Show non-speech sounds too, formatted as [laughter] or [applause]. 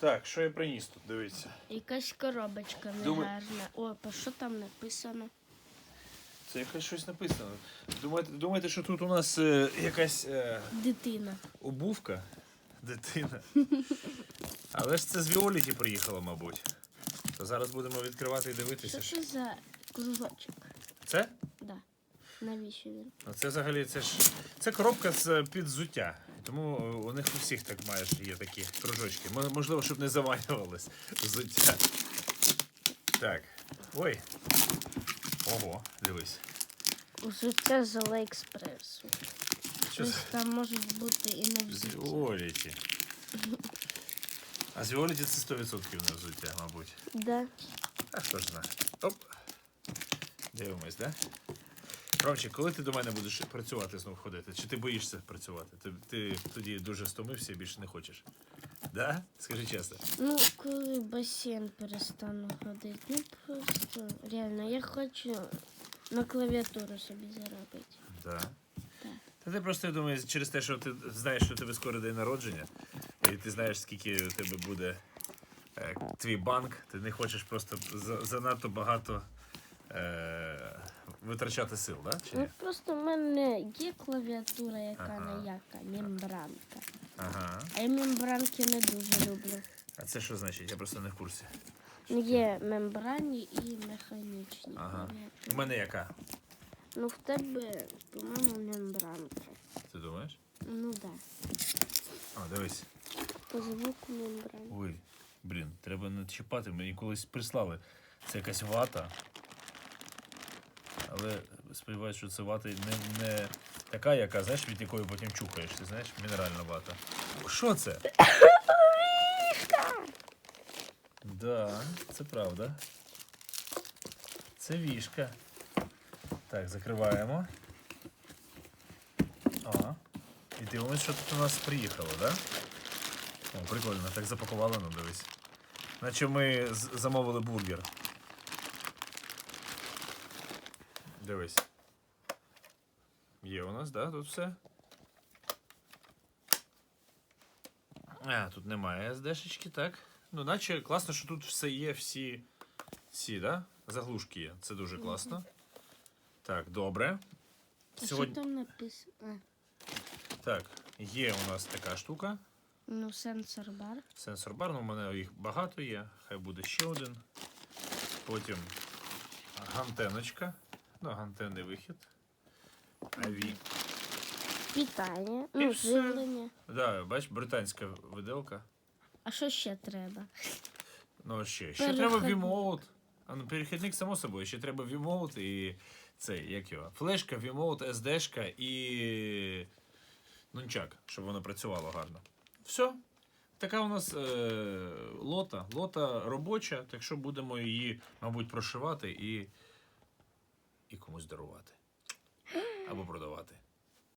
Так, що я приніс тут, дивіться. Якась коробочка негарна. О, по що там написано? Це якось щось написано. Думаєте, думаєте що тут у нас е, якась е, Дитина. обувка? Дитина. Але ж це з Віоліті приїхало, мабуть. То зараз будемо відкривати і дивитися. Що що- це за кружочок? Це? Да. Навіщо він? Ну, це взагалі це ж це коробка з під взуття. Тому е, у них у всіх так маєш є такі кружочки. Можливо, щоб не завалювалось взуття. Так. Ой. Ого, дивись. Взуття з Алиекспресу. Що це? там можуть бути і не З взуття. Віоліті. [laughs] А з Віоліті це 100% не взуття, мабуть. Да. А хто ж знає. Оп. Дивимось, да? Ромчик, коли ти до мене будеш працювати знов ходити? Чи ти боїшся працювати? Ти, ти тоді дуже стомився і більше не хочеш. Да? Скажи чесно. Ну, коли в басейн перестану ходити. Ну просто реально, я хочу на клавіатуру собі заробити. Да. Так. Та ти просто я думаю, через те, що ти знаєш, що у тебе скоро день народження, і ти знаєш, скільки у тебе буде е, твій банк, ти не хочеш просто занадто багато е, витрачати сил, да? Чи Ну просто в мене є клавіатура, яка Ага. не яка, мембранка. Ага. А я мембранки не дуже люблю. А це що значить? Я просто не в курсі. Є мембранні і механічні. Ага. клавіатури. У мене яка? Ну в тебе, по-моєму, мембранка. Ти думаєш? Ну да. А, дивись. По звуку мембран. Ой, блін, треба не чіпати. Мені колись прислали. Це якась вата. Але сподіваюся, що це вата не, не така, яка, знаєш, від якої потім чухаєш. Ти знаєш, мінеральна вата. Що це? Вішка! Да, це правда. Це вішка. Так, закриваємо. Ага. І дивимось, що тут у нас приїхало, так? Да? О, прикольно, так запакували, ну дивись. Наче ми замовили бургер. Дивись. Є у нас, да, тут все. А, тут немає SD-шечки, так. Ну, наче класно, що тут все є, всі ці, да? Заглушки є. Це дуже класно. Так, добре. А Сьогодні... що там написано? Так, є у нас така штука. ну, сенсор бар. Сенсор бар, ну, у мене їх багато є. Хай буде ще один. Потім гантеночка. Ну, гантенний вихід. Аві. Питання. І Ну, все. живлення. Да, бач, британська виделка. А що ще треба? Ну, ще. Ще треба V-Mode. А ну, перехідник, само собою, ще треба V-Mode і цей, як його? Флешка, V-Mode, SD-шка і нунчак, щоб воно працювало гарно. Все. Така у нас е, лота. Лота робоча, так що будемо її, мабуть, прошивати і, і комусь дарувати. Або продавати.